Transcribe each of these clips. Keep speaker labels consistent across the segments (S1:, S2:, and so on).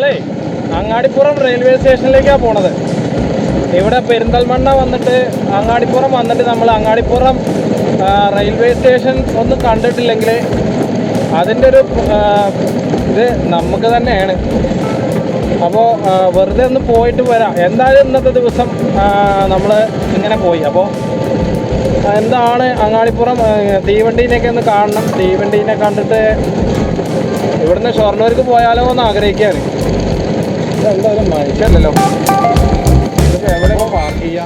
S1: നമ്മളേ അങ്ങാടിപ്പുറം റെയിൽവേ സ്റ്റേഷനിലേക്കാണ് പോണത്. ഇവിടെ പെരിന്തൽമണ്ണ വന്നിട്ട് അങ്ങാടിപ്പുറം വന്നിട്ട് നമ്മൾ അങ്ങാടിപ്പുറം റെയിൽവേ സ്റ്റേഷൻ ഒന്നും കണ്ടിട്ടില്ലെങ്കിൽ അതിന്റെ ഒരു ഇത് നമുക്ക് തന്നെയാണ്. അപ്പോൾ വെറുതെ ഒന്ന് പോയിട്ട് വരാം. എന്തായാലും ഇന്നത്തെ ദിവസം നമ്മൾ ഇങ്ങനെ പോയി. അപ്പോൾ എന്താണ് അങ്ങാടിപ്പുറം തീവണ്ടീനെയൊക്കെ ഒന്ന് കാണണം. തീവണ്ടീനെ കണ്ടിട്ട് ഇവിടുന്ന് ഷൊർണൂർക്ക് പോയാലോ എന്ന് ആഗ്രഹിക്കുകയാണ്. എന്തായാലും മനുഷ്യല്ലോ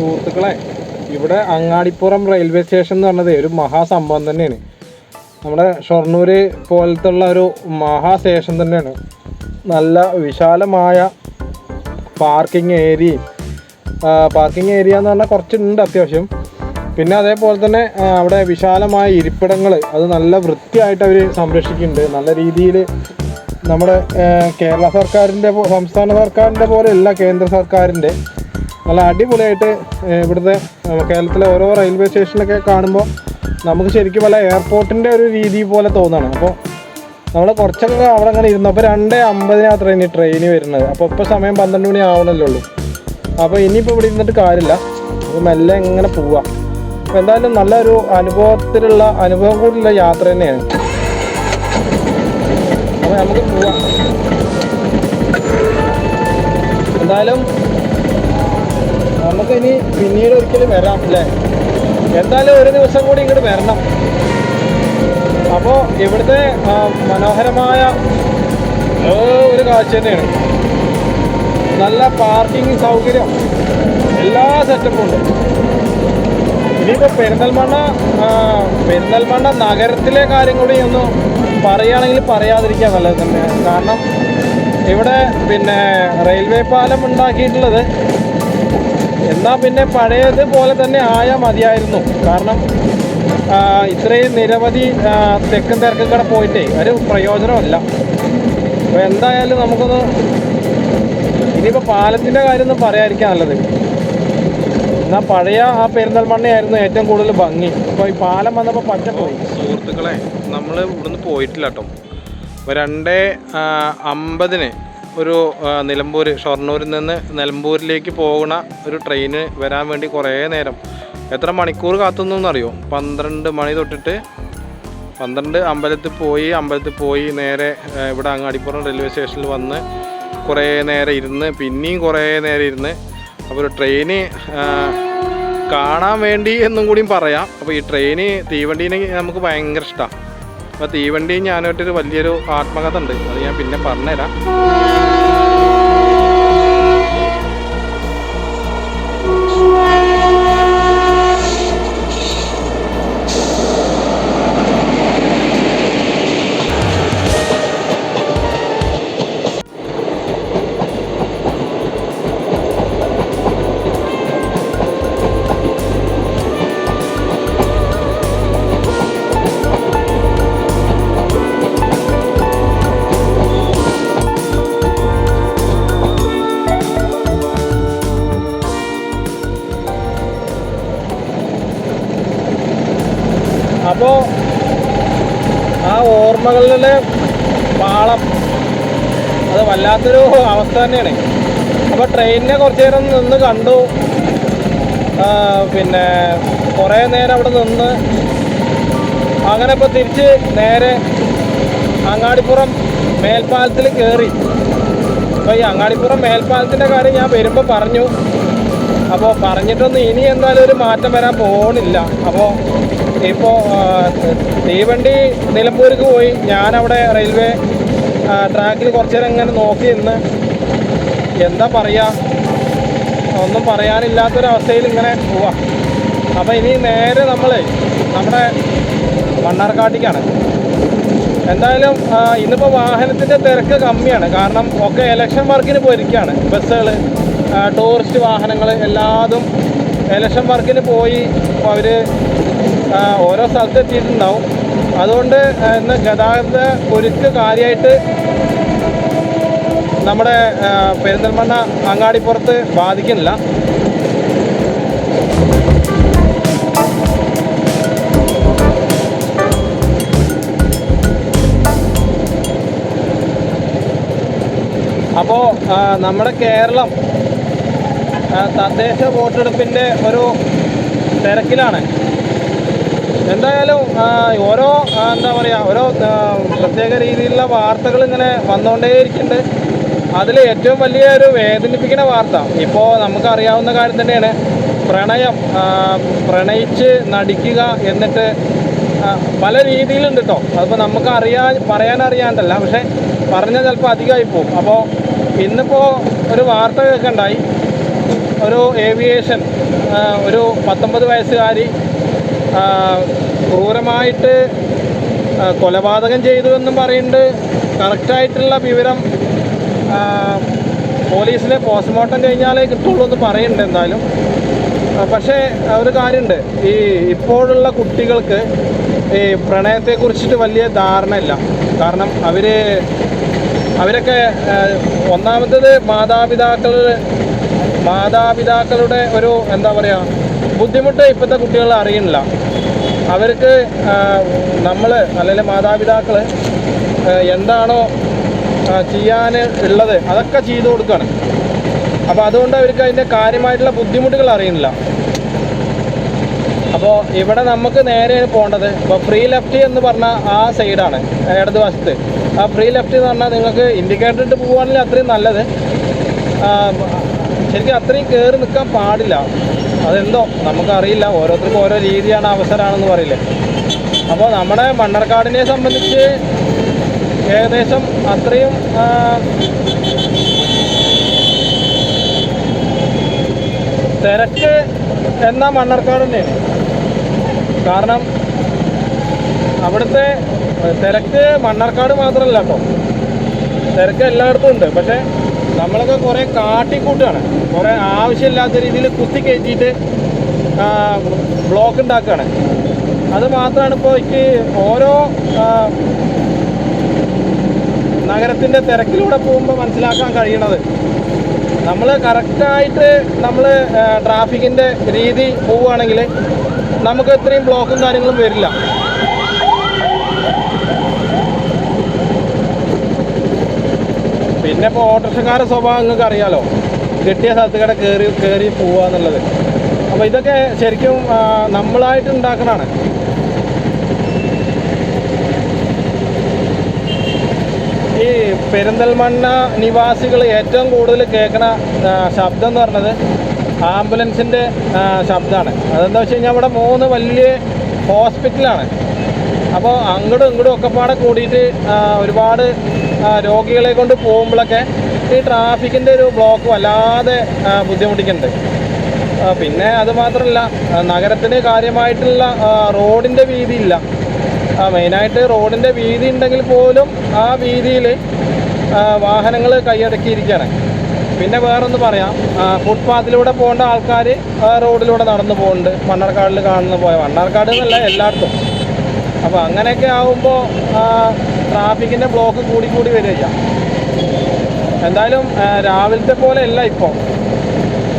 S1: സുഹൃത്തുക്കളെ ഇവിടെ അങ്ങാടിപ്പുറം റെയിൽവേ സ്റ്റേഷൻ എന്ന് പറഞ്ഞത് ഒരു മഹാസംഭവം തന്നെയാണ്. നമ്മുടെ ഷൊർണൂർ പോലത്തുള്ള ഒരു മഹാ സ്റ്റേഷൻ തന്നെയാണ്. നല്ല വിശാലമായ പാർക്കിംഗ് ഏരിയയും പാർക്കിംഗ് ഏരിയ എന്ന് പറഞ്ഞാൽ കുറച്ചുണ്ട് അത്യാവശ്യം. പിന്നെ അതേപോലെ തന്നെ അവിടെ വിശാലമായ ഇരിപ്പിടങ്ങൾ അത് നല്ല വൃത്തിയായിട്ട് അവർ സംരക്ഷിക്കുന്നുണ്ട്. നല്ല രീതിയിൽ നമ്മുടെ കേരള സർക്കാരിന്റെ സംസ്ഥാന സർക്കാരിന്റെ പോലെയല്ല കേന്ദ്ര സർക്കാരിന്റെ. നല്ല അടിപൊളിയായിട്ട് ഇവിടുത്തെ കേരളത്തിലെ ഓരോ റെയിൽവേ സ്റ്റേഷനൊക്കെ കാണുമ്പോൾ നമുക്ക് ശരിക്കും പല എയർപോർട്ടിന്റെ ഒരു രീതി പോലെ തോന്നുകയാണ് അപ്പോൾ നമ്മൾ കുറച്ചൊക്കെ അവിടെ അങ്ങനെ ഇരുന്നു. അപ്പോൾ രണ്ട് അമ്പതിനകത്ത് ഇനി ട്രെയിൻ വരുന്നത്. അപ്പോൾ ഇപ്പോൾ സമയം പന്ത്രണ്ട് മണി ആവണല്ലേ ഉള്ളൂ. അപ്പോൾ ഇനിയിപ്പോൾ ഇവിടെ ഇരുന്നിട്ട് കാര്യമില്ല. അത് മെല്ലെ ഇങ്ങനെ പോവാം. അപ്പോൾ എന്തായാലും നല്ലൊരു അനുഭവത്തിലുള്ള അനുഭവം കൂടിയുള്ള യാത്ര തന്നെയാണ്. അപ്പോൾ നമുക്ക് പോവാം. എന്തായാലും നമുക്ക് ഇനി പിന്നീട് ഒരിക്കലും വരാം അല്ലേ? എന്തായാലും ഒരു ദിവസം കൂടി ഇങ്ങോട്ട് വരണം. അപ്പോൾ ഇവിടുത്തെ മനോഹരമായ ഒരു കാഴ്ച തന്നെയാണ്. നല്ല പാർക്കിംഗ് സൗകര്യം എല്ലാ സെറ്റപ്പും ഉണ്ട്. ഇനിയിപ്പോൾ പെരിന്തൽമണ്ണ പെരിന്തൽമണ്ണ നഗരത്തിലെ കാര്യം കൂടി ഒന്ന് പറയുകയാണെങ്കിൽ പറയാതിരിക്കാൻ നല്ലത് തന്നെ. കാരണം ഇവിടെ പിന്നെ റെയിൽവേ പാലം ഉണ്ടാക്കിയിട്ടുള്ളത് എന്നാൽ പിന്നെ പഴയത് പോലെ തന്നെ ആയാൽ മതിയായിരുന്നു. കാരണം ഇത്രയും നിരവധി തെക്കും തിരക്കും കൂടെ പോയിട്ടേ ഒരു പ്രയോജനമല്ല അപ്പോൾ എന്തായാലും നമുക്കൊന്ന് ഇനിയിപ്പോൾ പാലത്തിന്റെ കാര്യമൊന്നും പറയാതിരിക്കാൻ നല്ലത്. എന്നാൽ പഴയ ആ പെരിന്തൽമണ്ണയായിരുന്നു ഏറ്റവും കൂടുതൽ ഭംഗി. അപ്പോൾ ഈ പാലം വന്നപ്പോൾ പച്ച പോയി. സുഹൃത്തുക്കളെ നമ്മൾ ഇവിടുന്ന് പോയിട്ടില്ല കേട്ടോ. അപ്പോൾ രണ്ട് അമ്പതിന് ഒരു നിലമ്പൂർ ഷൊർണൂരിൽ നിന്ന് നിലമ്പൂരിലേക്ക് പോകുന്ന ഒരു ട്രെയിന് വരാൻ വേണ്ടി കുറേ നേരം. എത്ര മണിക്കൂർ കാത്തുന്നു എന്നറിയോ പന്ത്രണ്ട് മണി തൊട്ടിട്ട് പന്ത്രണ്ട് അമ്പലത്തിൽ പോയി അമ്പലത്തിൽ പോയി നേരെ ഇവിടെ അങ്ങാടിപ്പുറം റെയിൽവേ സ്റ്റേഷനിൽ വന്ന് കുറേ നേരം ഇരുന്ന് പിന്നെയും കുറേ നേരം ഇരുന്ന് അപ്പോൾ ട്രെയിന് കാണാൻ വേണ്ടി എന്നും കൂടിയും പറയാം. അപ്പോൾ ഈ ട്രെയിന് തീവണ്ടീനെ നമുക്ക് ഭയങ്കര ഇഷ്ടമാണ് അപ്പോൾ തീവണ്ടി ഞാനായിട്ടൊരു വലിയൊരു ആത്മകഥ ഉണ്ട്. അത് ഞാൻ പിന്നെ പറഞ്ഞുതരാം. പാളം അത് വല്ലാത്തൊരു അവസ്ഥ തന്നെയാണ്. അപ്പോൾ ട്രെയിനിനെ കുറച്ച് നേരം നിന്ന് കണ്ടു. പിന്നെ കുറേ നേരം അവിടെ നിന്ന്. അങ്ങനെ ഇപ്പോൾ തിരിച്ച് നേരെ അങ്ങാടിപ്പുറം മേൽപ്പാലത്തിൽ കയറി അപ്പോൾ ഈ അങ്ങാടിപ്പുറം മേൽപ്പാലത്തിന്റെ കാര്യം ഞാൻ വരുമ്പോൾ പറഞ്ഞു. അപ്പോൾ പറഞ്ഞിട്ടൊന്നും ഇനി എന്തായാലും ഒരു മാറ്റം വരാൻ പോകണില്ല അപ്പോൾ ഇപ്പോൾ തീവണ്ടി നിലമ്പൂർക്ക് പോയി. ഞാനവിടെ റെയിൽവേ ട്രാക്കിൽ കുറച്ച് നേരം ഇങ്ങനെ നോക്കി നിന്ന് എന്താ പറയുക ഒന്നും പറയാനില്ലാത്തൊരവസ്ഥയിൽ ഇങ്ങനെ പോവാം. അപ്പോൾ ഇനി നേരെ നമ്മൾ നമ്മുടെ മണ്ണാർക്കാട്ടിക്കാണ്. എന്തായാലും ഇന്നിപ്പോൾ വാഹനത്തിന്റെ തിരക്ക് കമ്മിയാണ്. കാരണം ഒക്കെ ഇലക്ഷൻ വർക്കിന് പോയിരിക്കുകയാണ് ബസ്സുകൾ ടൂറിസ്റ്റ് വാഹനങ്ങൾ എല്ലാതും ഇലക്ഷൻ വർക്കിൽ പോയി അവർ ഓരോ സ്ഥലത്ത് എത്തിയിട്ടുണ്ടാവും. അതുകൊണ്ട് ഇന്ന് ഗതാഗത കുരുക്ക് കാര്യമായിട്ട് നമ്മുടെ പെരിന്തൽമണ്ണ അങ്ങാടിപ്പുറത്ത് ബാധിക്കുന്നില്ല. അപ്പോൾ നമ്മുടെ കേരളം തദ്ദേശ വോട്ടെടുപ്പിന്റെ ഒരു തിരക്കിലാണ്. എന്തായാലും ഓരോ എന്താ പറയുക ഓരോ പ്രത്യേക രീതിയിലുള്ള വാർത്തകൾ ഇങ്ങനെ വന്നുകൊണ്ടേയിരിക്കുന്നുണ്ട് അതിൽ ഏറ്റവും വലിയ ഒരു വേദനിപ്പിക്കുന്ന വാർത്ത ഇപ്പോൾ നമുക്കറിയാവുന്ന കാര്യം തന്നെയാണ് പ്രണയം പ്രണയിച്ച് നടിക്കുക എന്നിട്ട് പല രീതിയിലുണ്ട് കേട്ടോ അതിപ്പോൾ നമുക്ക് അറിയാൻ പറയാൻ പക്ഷേ പറഞ്ഞാൽ ചിലപ്പോൾ അധികമായി പോകും. അപ്പോൾ ഇന്നിപ്പോൾ ഒരു വാർത്ത കേൾക്കണ്ടായി ഒരു ഏവിയേഷൻ ഒരു പത്തൊമ്പത് വയസ്സുകാരി ക്രൂരമായിട്ട് കൊലപാതകം ചെയ്തു എന്നും പറയുന്നുണ്ട്. കറക്റ്റായിട്ടുള്ള വിവരം പോലീസിലെ പോസ്റ്റ്മോർട്ടം കഴിഞ്ഞാലേ കിട്ടുള്ളൂ എന്ന് പറയുന്നുണ്ട് എന്തായാലും. പക്ഷേ ഒരു കാര്യമുണ്ട്. ഈ ഇപ്പോഴുള്ള കുട്ടികൾക്ക് ഈ പ്രണയത്തെക്കുറിച്ചിട്ട് വലിയ ധാരണയില്ല. കാരണം അവർ അവരൊക്കെ ഒന്നാമത്തത് മാതാപിതാക്കൾ മാതാപിതാക്കളുടെ ഒരു എന്താ പറയുക ബുദ്ധിമുട്ട് ഇപ്പോഴത്തെ കുട്ടികൾ അറിയുന്നില്ല. അവർക്ക് നമ്മൾ അല്ലെങ്കിൽ മാതാപിതാക്കൾ എന്താണോ ചെയ്യാൻ ഉള്ളത് അതൊക്കെ ചെയ്തു കൊടുക്കുകയാണ് അപ്പോൾ അതുകൊണ്ട് അവർക്ക് അതിന്റെ കാര്യമായിട്ടുള്ള ബുദ്ധിമുട്ടുകൾ അറിയുന്നില്ല. അപ്പോൾ ഇവിടെ നമുക്ക് നേരെ പോകേണ്ടത്. ഇപ്പോൾ ഫ്രീ ലെഫ്റ്റ് എന്ന് പറഞ്ഞാൽ ആ സൈഡാണ് ഇടതുവശത്ത്. ആ ഫ്രീ ലെഫ്റ്റ് എന്ന് പറഞ്ഞാൽ നിങ്ങൾക്ക് ഇൻഡിക്കേറ്റർ ഇട്ട് പോകുകയാണെങ്കിൽ അത്രയും നല്ലത്. ശരിക്കും അത്രയും കയറി നിൽക്കാൻ പാടില്ല. അതെന്തോ? നമുക്കറിയില്ല. ഓരോരുത്തർക്കും ഓരോ രീതിയാണ് അവസരമാണെന്ന് പറയില്ലേ? അപ്പോൾ നമ്മുടെ മണ്ണർക്കാടിനെ സംബന്ധിച്ച് ഏകദേശം അത്രയും തിരക്ക് എന്ന മണ്ണർക്കാട് തന്നെയാണ്. കാരണം അവിടുത്തെ തിരക്ക് മണ്ണർക്കാട് മാത്രമല്ല കേട്ടോ. തിരക്ക് എല്ലായിടത്തും ഉണ്ട്. പക്ഷേ നമ്മളൊക്കെ കുറേ കാട്ടിക്കൂട്ടുകയാണ്. കുറേ ആവശ്യമില്ലാത്ത രീതിയിൽ കുത്തി കയറ്റിയിട്ട് ബ്ലോക്ക് ഉണ്ടാക്കുകയാണ്. അത് മാത്രമാണ് ഇപ്പോൾ എനിക്ക് ഓരോ നഗരത്തിന്റെ തിരക്കിലൂടെ പോകുമ്പോൾ മനസ്സിലാക്കാൻ കഴിയണത് നമ്മൾ കറക്റ്റായിട്ട് നമ്മൾ ട്രാഫിക്കിന്റെ രീതി പോവുകയാണെങ്കിൽ നമുക്ക് ഇത്രയും ബ്ലോക്കും കാര്യങ്ങളും വരില്ല. പിന്നെ ഇപ്പോൾ ഓട്ടോറിക്ഷക്കാരുടെ സ്വഭാവം നിങ്ങൾക്ക് അറിയാലോ. കിട്ടിയ സ്ഥലത്ത് കൂടെ കയറി കയറി പോവുക എന്നുള്ളത്. അപ്പോൾ ഇതൊക്കെ ശരിക്കും നമ്മളായിട്ട് ഉണ്ടാക്കണതാണ്. ഈ പെരിന്തൽമണ്ണ നിവാസികൾ ഏറ്റവും കൂടുതൽ കേൾക്കുന്ന ശബ്ദം എന്ന് പറഞ്ഞത് ആംബുലൻസിന്റെ ശബ്ദമാണ്. അതെന്താ വെച്ച് കഴിഞ്ഞാൽ ഇവിടെ മൂന്ന് വലിയ ഹോസ്പിറ്റലാണ്. അപ്പോൾ അങ്ങോട്ടും ഇങ്ങോട്ടും ഒക്കെ പാടെ കൂടിയിട്ട് ഒരുപാട് രോഗികളെ കൊണ്ട് പോകുമ്പോഴൊക്കെ ഈ ട്രാഫിക്കിന്റെ ഒരു ബ്ലോക്ക് വല്ലാതെ ബുദ്ധിമുട്ടിക്കുന്നുണ്ട്. പിന്നെ അത് മാത്രമല്ല നഗരത്തിന് കാര്യമായിട്ടുള്ള റോഡിന്റെ വീതിയില്ല. മെയിനായിട്ട് റോഡിന്റെ വീതി ഉണ്ടെങ്കിൽ പോലും ആ വീതിയിൽ വാഹനങ്ങൾ കൈയടക്കിയിരിക്കുകയാണ്. പിന്നെ വേറൊന്ന് പറയാം. ഫുട്പാത്തിലൂടെ പോകേണ്ട ആൾക്കാർ റോഡിലൂടെ നടന്നു പോകുന്നുണ്ട്. മണ്ണാർക്കാടിൽ കാണുന്ന പോയ മണ്ണാർക്കാട് എന്നല്ല എല്ലായിടത്തും. അപ്പോൾ അങ്ങനെയൊക്കെ ആകുമ്പോൾ ട്രാഫിക്കിന്റെ ബ്ലോക്ക് കൂടി കൂടി വരിക എന്തായാലും രാവിലത്തെ പോലെ അല്ല ഇപ്പോൾ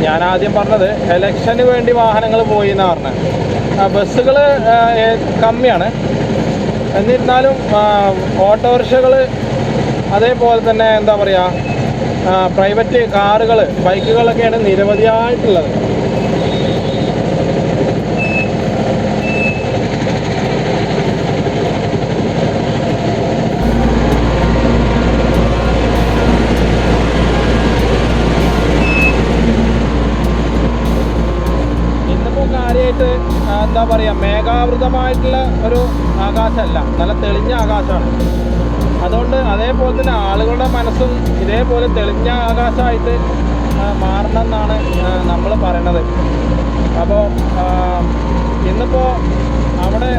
S1: ഞാൻ ആദ്യം പറഞ്ഞത് ഇലക്ഷന് വേണ്ടി വാഹനങ്ങൾ പോയി എന്ന് പറഞ്ഞത് ബസ്സുകൾ കമ്മിയാണ്. എന്നിരുന്നാലും ഓട്ടോറിക്ഷകൾ അതേപോലെ തന്നെ എന്താ പറയുക പ്രൈവറ്റ് കാറുകൾ ബൈക്കുകളൊക്കെയാണ് നിരവധിയായിട്ടുള്ളത് ഇന്നിപ്പോൾ കാര്യമായിട്ട് എന്താ പറയുക മേഘാവൃതമായിട്ടുള്ള ഒരു ആകാശമല്ല. നല്ല തെളിഞ്ഞ ആകാശമാണ്. അതുകൊണ്ട് അതേപോലെ തന്നെ ആളുകളുടെ മനസ്സും ഇതേപോലെ തെളിഞ്ഞ ആകാശമായിട്ട് മാറണം എന്നാണ് നമ്മൾ പറയണത്. അപ്പോൾ ഇന്നിപ്പോൾ അവിടെ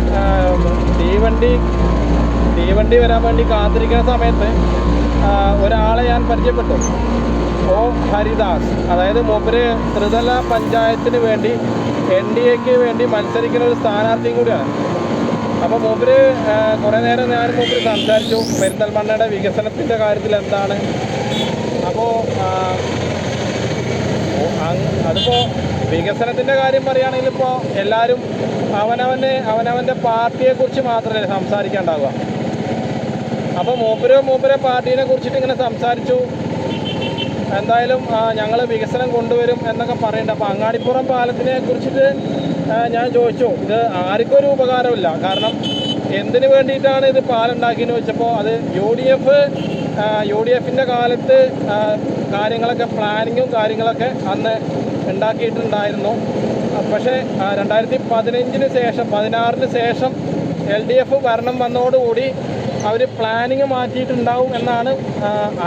S1: തീവണ്ടി തീവണ്ടി വരാൻ വേണ്ടി കാത്തിരിക്കുന്ന സമയത്ത് ഒരാളെ ഞാൻ പരിചയപ്പെട്ടു. ഓ ഹരിദാസ്. അതായത് മൂപ്പര് ത്രിതല പഞ്ചായത്തിന് വേണ്ടി എൻ ഡി എക്ക് വേണ്ടി മത്സരിക്കുന്ന ഒരു സ്ഥാനാർത്ഥിയും കൂടിയാണ്. അപ്പോൾ മൂപ്പര് കുറേ നേരം ഞാൻ മൂപ്പര് സംസാരിച്ചു. പെരിന്തൽമണ്ണയുടെ വികസനത്തിന്റെ കാര്യത്തിൽ എന്താണ്? അപ്പോൾ അതിപ്പോൾ വികസനത്തിന്റെ കാര്യം പറയുകയാണെങ്കിൽ ഇപ്പോൾ എല്ലാവരും അവനവന് അവനവന്റെ പാർട്ടിയെക്കുറിച്ച് മാത്രമേ സംസാരിക്കാണ്ടാവുക. അപ്പോൾ മൂപ്പര് മൂപ്പരെ പാർട്ടീനെ കുറിച്ചിട്ട് ഇങ്ങനെ സംസാരിച്ചു. എന്തായാലും ഞങ്ങൾ വികസനം കൊണ്ടുവരും എന്നൊക്കെ പറയുന്നുണ്ട്. അപ്പോൾ അങ്ങാടിപ്പുറം പാലത്തിനെ കുറിച്ചിട്ട് ഞാൻ ചോദിച്ചു. ഇത് ആർക്കും ഒരു ഉപകാരമില്ല കാരണം എന്തിനു വേണ്ടിയിട്ടാണ് ഇത് പാലുണ്ടാക്കിയെന്ന് വെച്ചപ്പോൾ അത് U D F U D എഫിന്റെ കാലത്ത് കാര്യങ്ങളൊക്കെ പ്ലാനിങ്ങും കാര്യങ്ങളൊക്കെ അന്ന് ഉണ്ടാക്കിയിട്ടുണ്ടായിരുന്നു. പക്ഷേ രണ്ടായിരത്തി പതിനഞ്ചിന് ശേഷം പതിനാറിന് ശേഷം എൽ ഡി എഫ് ഭരണം വന്നതോടുകൂടി അവർ പ്ലാനിങ് മാറ്റിയിട്ടുണ്ടാവും എന്നാണ്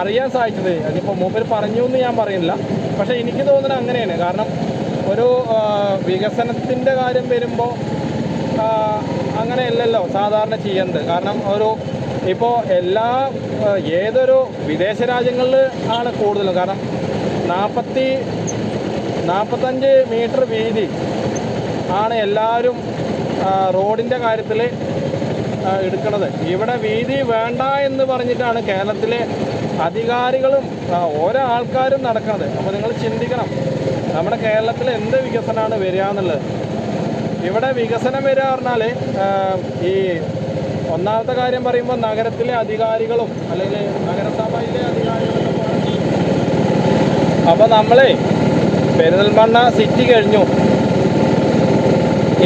S1: അറിയാൻ സാധിച്ചത്. അതിപ്പോൾ മൂപ്പർ പറഞ്ഞു എന്ന് ഞാൻ പറയുന്നില്ല. പക്ഷേ എനിക്ക് തോന്നുന്നത് അങ്ങനെയാണ്. കാരണം ഒരു വികസനത്തിന്റെ കാര്യം വരുമ്പോൾ അങ്ങനെയല്ലല്ലോ സാധാരണ ചെയ്യേണ്ടത്. കാരണം ഒരു ഇപ്പോൾ എല്ലാ ഏതൊരു വിദേശ രാജ്യങ്ങളിൽ ആണ് കൂടുതലും. കാരണം നാൽപ്പത്തി നാൽപ്പത്തഞ്ച് മീറ്റർ വീതി ആണ് എല്ലാവരും റോഡിന്റെ കാര്യത്തിൽ എടുക്കുന്നത് ഇവിടെ വീതി വേണ്ട എന്ന് പറഞ്ഞിട്ടാണ് കേരളത്തിലെ അധികാരികളും ഓരോ ആൾക്കാരും നടക്കുന്നത് അപ്പോൾ നിങ്ങൾ ചിന്തിക്കണം നമ്മുടെ കേരളത്തിൽ എന്ത് വികസനമാണ് വരിക എന്നുള്ളത്. ഇവിടെ വികസനം വരിക പറഞ്ഞാൽ ഈ ഒന്നാമത്തെ കാര്യം പറയുമ്പോൾ നഗരത്തിലെ അധികാരികളും അല്ലെങ്കിൽ നഗരസഭയിലെ അധികാരികളും അപ്പോൾ നമ്മളെ പെരിന്തൽമണ്ണ സിറ്റി കഴിഞ്ഞു.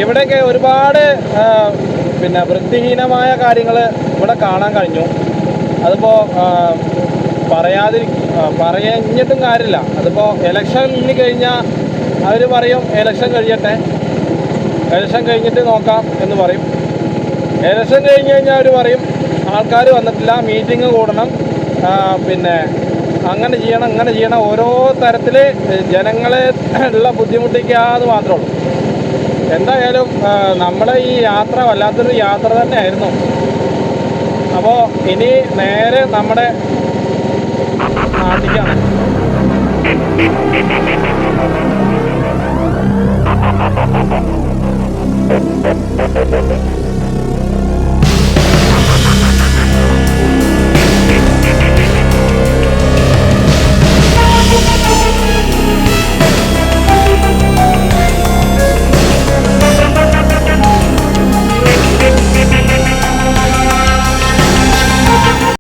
S1: ഇവിടെയൊക്കെ ഒരുപാട് പിന്നെ വൃത്തിഹീനമായ കാര്യങ്ങൾ ഇവിടെ കാണാൻ കഴിഞ്ഞു. അതിപ്പോൾ പറയാതി പറഞ്ഞിട്ടും കാര്യമില്ല. അതിപ്പോൾ ഇലക്ഷൻ ഇനി കഴിഞ്ഞാൽ അവർ പറയും ഇലക്ഷൻ കഴിയട്ടെ. ഇലക്ഷൻ കഴിഞ്ഞിട്ട് നോക്കാം എന്ന് പറയും. ഇലക്ഷൻ കഴിഞ്ഞ് കഴിഞ്ഞാൽ അവർ പറയും ആൾക്കാർ വന്നിട്ടില്ല മീറ്റിംഗ് കൂടണം. പിന്നെ അങ്ങനെ ചെയ്യണം അങ്ങനെ ചെയ്യണം. ഓരോ തരത്തിൽ ജനങ്ങളെ ഉള്ള ബുദ്ധിമുട്ടിക്കാതെ മാത്രമേ ഉള്ളൂ. എന്തായാലും നമ്മളെ ഈ യാത്ര വല്ലാത്തൊരു യാത്ര തന്നെ ആയിരുന്നു അപ്പോൾ ഇനി നേരെ നമ്മുടെ നാട്ടിലേക്കാണ്